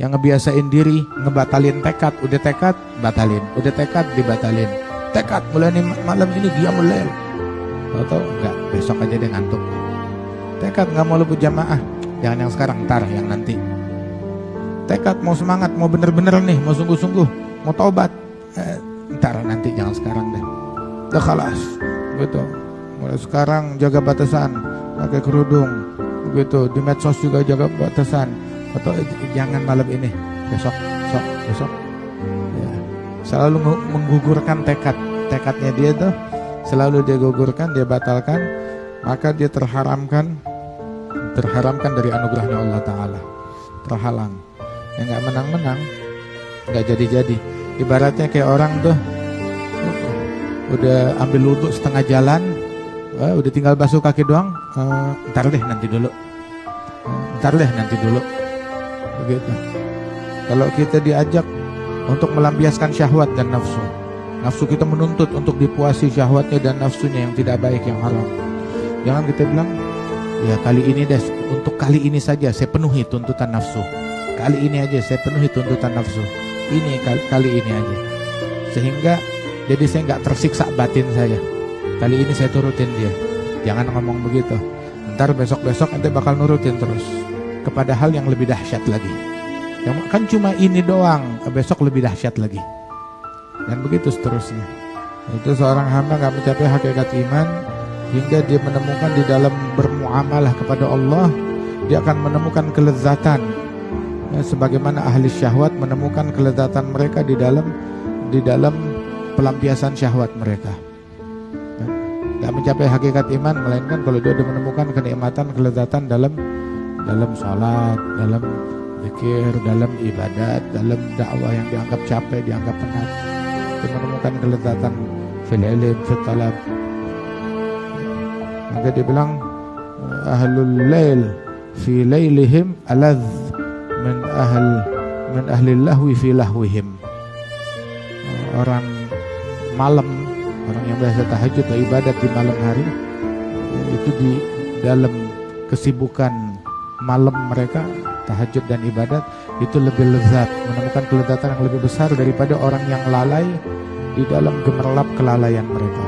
yang ngebiasain diri ngebatalin tekad udah tekad batalin. Udah tekad dibatalin. Tekad mulai nih malam ini dia mulai atau enggak besok aja deh ngantuk. Tekad nggak mau lebih jamaah. Jangan yang sekarang ntar yang nanti. Tekad mau semangat mau bener-bener nih mau sungguh-sungguh mau taubat. Eh, ntar nanti jangan sekarang deh. Udah kalas gitu. Mulai sekarang jaga batasan. Pakai kerudung begitu di medsos juga jaga batasan atau eh, jangan malam ini besok besok besok. Ya. selalu menggugurkan tekad. Tekadnya dia tuh selalu dia gugurkan dia batalkan maka dia terharamkan terharamkan dari anugerahnya Allah Taala. Terhalang. Yang nggak menang-menang nggak jadi-jadi. Ibaratnya kayak orang tuh udah ambil wudhu setengah jalan uh, udah tinggal basuh kaki doang uh, ntar deh nanti dulu. Uh, ntar deh nanti dulu begitu kalau kita diajak untuk melampiaskan syahwat dan nafsu nafsu kita menuntut untuk dipuasi syahwatnya dan nafsunya yang tidak baik yang haram jangan kita bilang ya kali ini deh untuk kali ini saja saya penuhi tuntutan nafsu kali ini aja saya penuhi tuntutan nafsu ini kali, kali ini aja sehingga jadi saya nggak tersiksa batin saya. Kali ini saya turutin dia. Jangan ngomong begitu. Ntar besok-besok nanti bakal nurutin terus kepada hal yang lebih dahsyat lagi. Yang kan cuma ini doang, besok lebih dahsyat lagi. Dan begitu seterusnya. Itu seorang hamba nggak mencapai hakikat iman hingga dia menemukan di dalam bermuamalah kepada Allah dia akan menemukan kelezatan ya, sebagaimana ahli syahwat menemukan kelezatan mereka di dalam di dalam pelampiasan syahwat mereka. Tidak mencapai hakikat iman melainkan kalau dia sudah menemukan kenikmatan, kelezatan dalam dalam sholat, dalam zikir, dalam ibadat, dalam dakwah yang dianggap capek, dianggap penat. Dia menemukan kelezatan fil ilm, fil talab. Maka dia bilang ahlul lail fi lailihim aladh min ahl min ahli lahwi fi lahwihim. Orang malam orang yang biasa tahajud atau ibadat di malam hari itu di dalam kesibukan malam mereka tahajud dan ibadat itu lebih lezat menemukan kelezatan yang lebih besar daripada orang yang lalai di dalam gemerlap kelalaian mereka